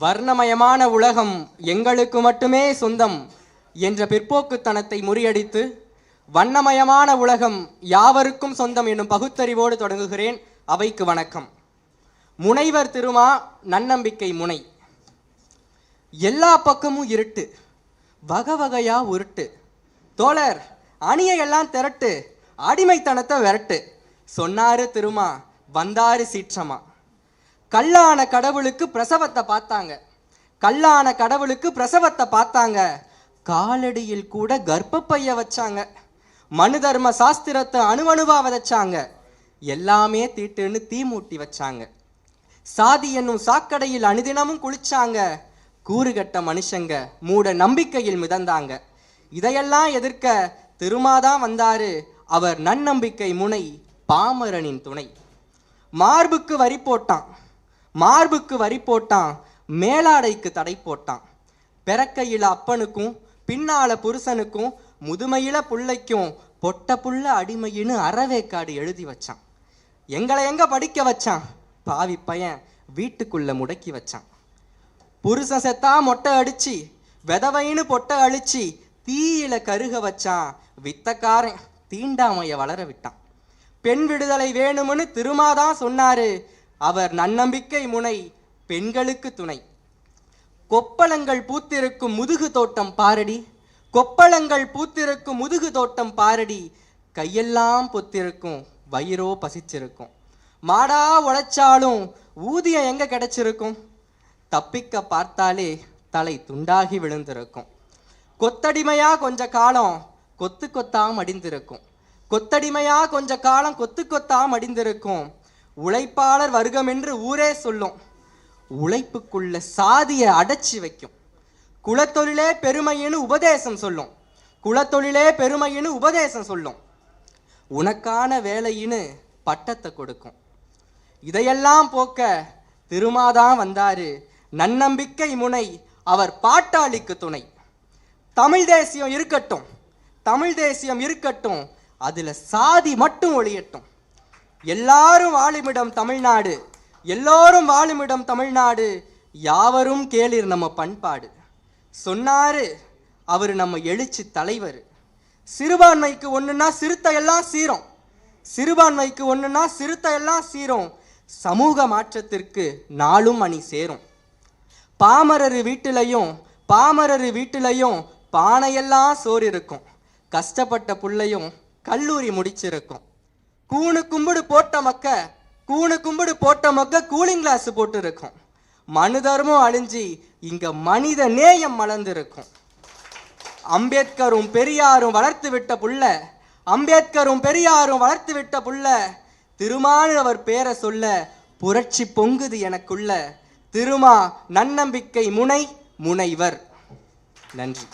வர்ணமயமான உலகம் எங்களுக்கு மட்டுமே சொந்தம் என்ற பிற்போக்குத்தனத்தை முறியடித்து வண்ணமயமான உலகம் யாவருக்கும் சொந்தம் என்னும் பகுத்தறிவோடு தொடங்குகிறேன். அவைக்கு வணக்கம். முனைவர் திருமா நன்னம்பிக்கை முனை. எல்லா பக்கமும் இருட்டு வகை வகையா உருட்டு. தோழர் அணியையெல்லாம் திரட்டு அடிமைத்தனத்தை விரட்டு. சொன்னாரு திருமா வந்தாரு சீற்றமா. கல்லான கடவுளுக்கு பிரசவத்தை பார்த்தாங்க. கல்லான கடவுளுக்கு பிரசவத்தை பார்த்தாங்க. காலடியில் கூட கர்ப்பப்பைய வச்சாங்க. மனு தர்ம சாஸ்திரத்தை அணுவணுவா விதைச்சாங்க. எல்லாமே தீட்டுன்னு தீ மூட்டி வச்சாங்க. சாதி என்னும் சாக்கடையில் அனுதினமும் குளிச்சாங்க. கூறுகட்ட மனுஷங்க மூட நம்பிக்கையில் மிதந்தாங்க. இதையெல்லாம் எதிர்க்க திருமாதான் வந்தாரு. அவர் நன்னம்பிக்கை முனை பாமரனின் துணை. மார்புக்கு வரி போட்டான். மார்புக்கு வரி போட்டான் மேலாடைக்கு தடை போட்டான். பிறக்கையில் அப்பனுக்கும் பின்னால புருஷனுக்கும் முதுமையில புள்ளைக்கும் பொட்ட புள்ள அடிமையின்னு அறவேக்காடு எழுதி வச்சான். எங்களை எங்க படிக்க வச்சான்? பாவி பையன் வீட்டுக்குள்ள முடக்கி வச்சான். புருஷன் செத்தா மொட்டை அடிச்சு விதவைன்னு பொட்டை அழிச்சு தீயில கருக வச்சான் வித்தக்காரன். தீண்டாமைய வளர விட்டான். பெண் விடுதலை வேணும்னு திருமாதான் சொன்னாரு. அவர் நன்னம்பிக்கை முனை பெண்களுக்கு துணை. கொப்பளங்கள் பூத்திருக்கும் முதுகு தோட்டம் பாரடி. கொப்பளங்கள் பூத்திருக்கும் முதுகு தோட்டம் பாரடி. கையெல்லாம் பொத்திருக்கும் வயிறோ பசிச்சிருக்கும். மாடா உழைச்சாலும் ஊதியம் எங்க கிடைச்சிருக்கும்? தப்பிக்க பார்த்தாலே தலை துண்டாகி விழுந்திருக்கும். கொத்தடிமையா கொஞ்ச காலம் கொத்து கொத்தாம் மடிந்திருக்கும் கொத்தடிமையா கொஞ்ச காலம் கொத்து கொத்தாம் மடிந்திருக்கும் உழைப்பாளர் வர்க்கம் என்று ஊரே சொல்லும். உழைப்புக்குள்ள சாதியை அடைச்சி வைக்கும். குலத்தொழிலே பெருமைன்னு உபதேசம் சொல்லும். குலத்தொழிலே பெருமைன்னு உபதேசம் சொல்லும். உனக்கான வேலையின்னு பட்டத்தை கொடுக்கும். இதையெல்லாம் போக்க திருமாதான் வந்தாரு. நன்னம்பிக்கை முனை அவர் பாட்டாளிக்கு துணை. தமிழ் தேசியம் இருக்கட்டும். தமிழ் தேசியம் இருக்கட்டும். அதில் சாதி மட்டும் ஒளியட்டும் எல்லாரும் வாழுமிடம் தமிழ்நாடு. எல்லோரும் வாழுமிடம் தமிழ்நாடு. யாவரும் கேளிர் நம்ம பண்பாடு. சொன்னாரு அவர் நம்ம எழுச்சி தலைவர். சிறுபான்மைக்கு ஒன்றுன்னா சிறுத்தை எல்லாம் சீரும். சிறுபான்மைக்கு ஒன்றுன்னா சிறுத்தை எல்லாம் சீரும். சமூக மாற்றத்திற்கு நாளும் அணி சேரும். பாமரர் வீட்டிலையும் பாமரர் வீட்டிலையும் பானையெல்லாம் சோறு இருக்கும் கஷ்டப்பட்ட புள்ளையும் கல்லூரி முடிச்சிருக்கும். கூணு கும்பிடு போட்ட மக்க கூணு கும்பிடு போட்ட மக்க கூலிங் கிளாஸ் போட்டு இருக்கும் மனுதர்மம் அழிஞ்சி இங்க மனித நேயம் மலர்ந்திருக்கும். அம்பேத்கரும் பெரியாரும் வளர்த்து விட்ட புள்ள அம்பேத்கரும் பெரியாரும் வளர்த்து விட்ட புள்ள திருமானவர் பேரை சொல்ல புரட்சி பொங்குது எனக்குள்ள திருமா நன்னம்பிக்கை முனை முனைவர். நன்றி.